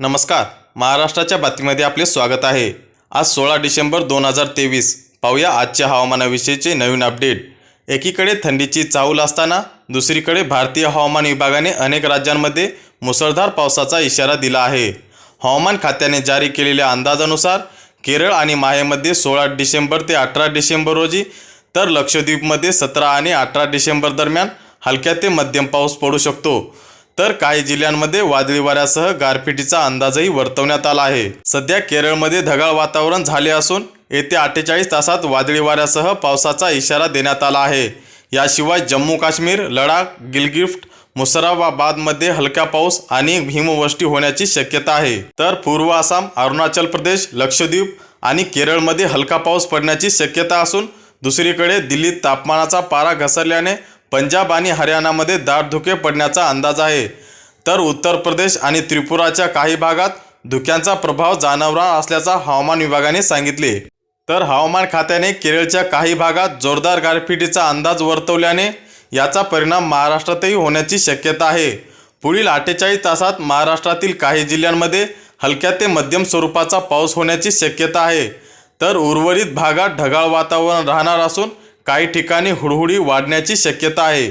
नमस्कार. महाराष्ट्राच्या बातमीमध्ये आपले स्वागत आहे. आज सोळा डिसेंबर दोन हजार तेवीस. पाहूया आजच्या हवामानाविषयीचे नवीन अपडेट. एकीकडे थंडीची चाहूल असताना दुसरीकडे भारतीय हवामान विभागाने अनेक राज्यांमध्ये मुसळधार पावसाचा इशारा दिला आहे. हवामान खात्याने जारी केलेल्या अंदाजानुसार केरळ आणि माहेमध्ये सोळा डिसेंबर ते अठरा डिसेंबर रोजी तर लक्षद्वीपमध्ये सतरा आणि अठरा डिसेंबर दरम्यान हलक्या ते मध्यम पाऊस पडू शकतो. तर काही जिल्ह्यांमध्ये वादळी वाऱ्यासह गारपिटीचा अंदाजही वर्तवण्यात आला आहे. सध्या केरळमध्ये ढगाळ वातावरण झाले असून येत्या अठ्ठेचाळीस तासात वादळी वाऱ्यासह पावसाचा इशारा देण्यात आला आहे. याशिवाय जम्मू काश्मीर लडाख गिलगिफ्ट मुसराबादमध्ये हलका पाऊस आणि हिमवृष्टी होण्याची शक्यता आहे. तर पूर्व आसाम अरुणाचल प्रदेश लक्षद्वीप आणि केरळमध्ये हलका पाऊस पडण्याची शक्यता असून दुसरीकडे दिल्लीत तापमानाचा पारा घसरल्याने पंजाब आणि हरियाणामध्ये दाट धुके पडण्याचा अंदाज आहे. तर उत्तर प्रदेश आणि त्रिपुराच्या काही भागात धुक्यांचा प्रभाव जाणवणार असल्याचा हवामान विभागाने सांगितले. तर हवामान खात्याने केरळच्या काही भागात जोरदार गारपिटीचा अंदाज वर्तवल्याने याचा परिणाम महाराष्ट्रातही होण्याची शक्यता आहे. पुढील अठ्ठेचाळीस तासात महाराष्ट्रातील काही जिल्ह्यांमध्ये हलक्या ते मध्यम स्वरूपाचा पाऊस होण्याची शक्यता आहे. तर उर्वरित भागात ढगाळ वातावरण राहणार असून काही ठिकाणी हुडहुडी वाढण्याची शक्यता आहे.